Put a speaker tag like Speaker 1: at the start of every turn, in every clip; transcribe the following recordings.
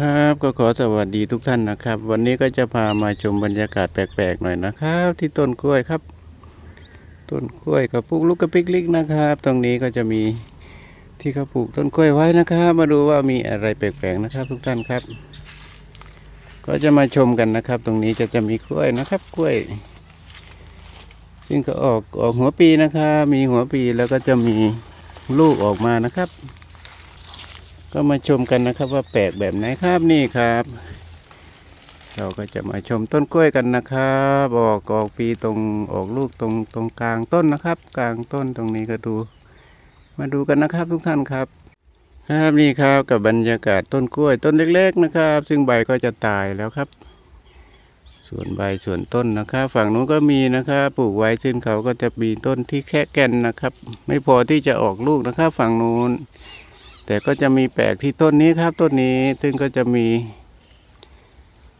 Speaker 1: ครับก็ขอสวัสดีทุกท่านนะครับ วันนี้ก็จะพามาชมบรรยากาศแปลกๆหน่อยนะครับ ที่ต้นกล้วยครับ ต้นกล้วยกับปลูกลูกกระปิกลิกนะครับ ตรงนี้ก็จะมีที่เขาปลูกต้นกล้วยไว้นะครับ มาดูว่ามีอะไรแปลกๆนะครับ ทุกท่านครับ ก็จะมาชมกันนะครับ ตรงนี้จะจะมีกล้วยนะครับ กล้วย ซึ่งก็ออกออกหัวปีนะครับ มีหัวปีแล้วก็จะมีลูกออกมานะครับ ก็มาชมกันนะครับว่าแปลกแบบไหนครับนี่ครับ เราก็จะมาชมต้นกล้วยกันนะครับออกออกปีตรงออกลูกตรงตรงกลางต้นนะครับ กลางต้นตรงนี้ก็ดู มาดูกันนะครับทุกท่านครับ ครับนี่ครับกับบรรยากาศต้นกล้วยต้นเล็ก ๆนะครับ ซึ่งใบก็จะตายแล้วครับ ส่วนใบส่วนต้นนะครับ ฝั่งนู้นก็มีนะครับปลูกไว้ซึ่งเขาก็จะมีต้นที่แค่แก่นนะครับ ไม่พอที่จะออกลูกนะครับ ฝั่งนู้น แต่ก็จะมีแปลกที่ต้นนี้ครับต้นนี้ซึ่งก็จะมี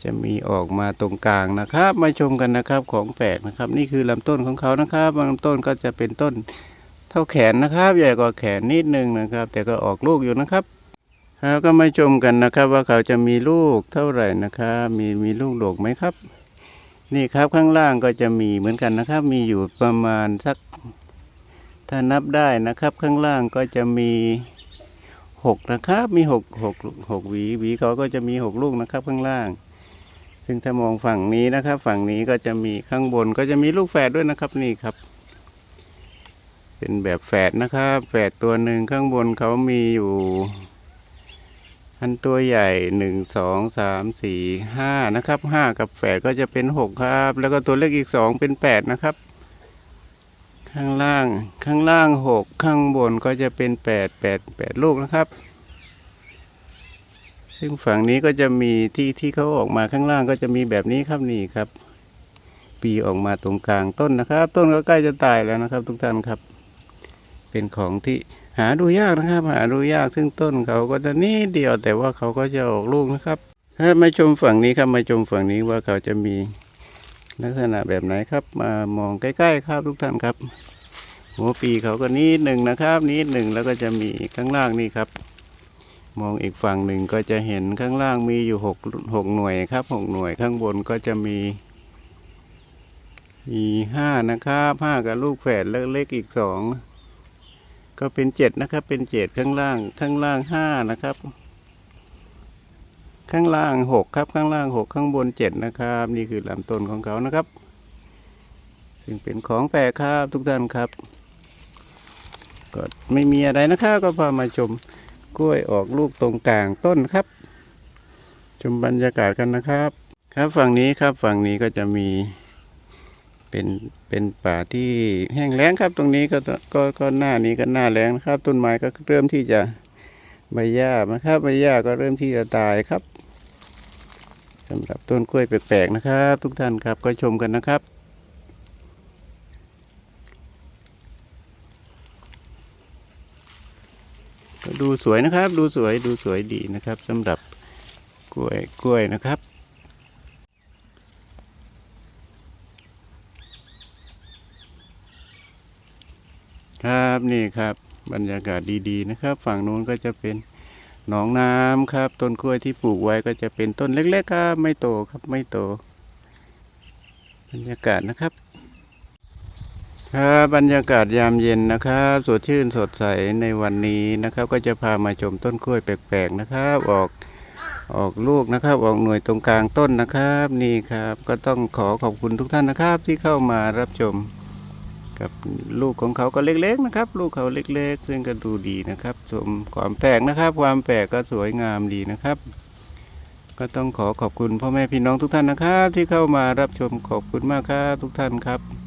Speaker 1: จะมีออกมาตรงกลางนะครับ มาชมกันนะครับของแปลกนะครับ นี่คือลำต้นของเขานะครับลำต้นก็จะเป็นต้นเท่าแขนนะครับ ใหญ่กว่าแขนนิดนึงนะครับ แต่ก็ออกลูกอยู่นะครับแล้วก็มาชมกันนะครับว่าเขาจะมีลูกเท่าไหร่นะครับมีมีลูกดกไหมครับ นี่ครับข้างล่างก็จะมีเหมือนกันนะครับ มีอยู่ประมาณสักถ้านับได้นะครับ ข้างล่างก็จะมี หกนะครับ มีหกหกหกหวีหวีเขาก็จะมีหกลูกนะครับข้างล่าง ซึ่งถ้ามองฝั่งนี้นะครับ ฝั่งนี้ก็จะมีข้างบนก็จะมีลูกแฝดด้วยนะครับนี่ครับ เป็นแบบแฝดนะครับแฝดตัวหนึ่งข้างบนเขามีอยู่อันตัวใหญ่หนึ่งสองสามสี่ห้านะครับห้ากับแฝดก็จะเป็นหกครับ แล้วก็ตัวเล็กอีกสองเป็นแปดนะครับ ข้างล่าง ข้างล่างหกข้างบนก็จะเป็นแปดแปดแปดลูกนะครับ ซึ่งฝั่งนี้ก็จะมีที่ที่เขาออกมาข้างล่างก็จะมีแบบนี้ครับนี่ครับ ปีออกมาตรงกลางต้นนะครับ ต้นก็ใกล้จะตายแล้วนะครับ ทุกท่านครับ เป็นของที่หาดูยากนะครับ หาดูยากซึ่งต้นเขาก็จะนิดเดียวแต่ว่าเขาก็จะออกลูกนะครับถ้ามาชมฝั่งนี้ครับมาชมฝั่งนี้ว่าเขาจะมี ลักษณะแบบไหนครับ มามองใกล้ๆครับทุกท่านครับ หัวปีเขาก็นิดหนึ่งนะครับนิดหนึ่งแล้วก็จะมีข้างล่างนี่ครับ มองอีกฝั่งหนึ่งก็จะเห็นข้างล่างมีอยู่หกหกหน่วยครับหกหน่วยข้างบนก็จะมี มีห้านะครับห้ากับลูกแฝดเล็กๆอีกสองก็เป็นเจ็ดนะครับเป็นเจ็ดข้างล่างข้างล่างห้านะครับ ข้างล่างหกครับ ข้างล่างหกข้างบนเจ็ดนะครับ นี่คือลำต้นของเขานะครับ ซึ่งเป็นของแปลกครับทุกท่านครับ ก็ไม่มีอะไรนะครับก็พามาชมกล้วยออกลูกตรงกลางต้นครับ ชมบรรยากาศกันนะครับ ครับฝั่งนี้ครับฝั่งนี้ก็จะมีเป็นเป็นป่าที่แห้งแล้งครับ ตรงนี้ก็ก็ก็หน้านี้ก็หน้าแล้งนะครับ ต้นไม้ก็เริ่มที่จะใบหญ้านะครับใบหญ้าก็เริ่มที่จะตายครับ สำหรับต้นกล้วยแปลกๆนะครับ ทุกท่านครับก็ชมกันนะครับ ดูสวยนะครับ ดูสวยดูสวยดีนะครับสำหรับกล้วยกล้วยนะครับครับนี่ครับบรรยากาศดีๆนะครับ ฝั่งนู้นก็จะเป็น หนองน้ำครับ ต้นกล้วยที่ปลูกไว้ก็จะเป็นต้นเล็ก ๆ ครับ ไม่โตครับไม่โตบรรยากาศนะครับ ครับบรรยากาศยามเย็นนะครับ สดชื่นสดใสในวันนี้นะครับ ก็จะพามาชมต้นกล้วยแปลกๆนะครับ ออกออกลูกนะครับ ออกหน่วยตรงกลางต้นนะครับ นี่ครับ ก็ต้องขอขอบคุณทุกท่านนะครับที่เข้ามารับชม กับลูกของเขาก็เล็กๆนะครับ ลูกเขาเล็กๆ ซึ่งก็ดูดีนะครับชมความแปลกนะครับ ความแปลกก็สวยงามดีนะครับ ก็ต้องขอขอบคุณพ่อแม่พี่น้องทุกท่านนะครับ ที่เข้ามารับชมขอบคุณมากครับทุกท่านครับ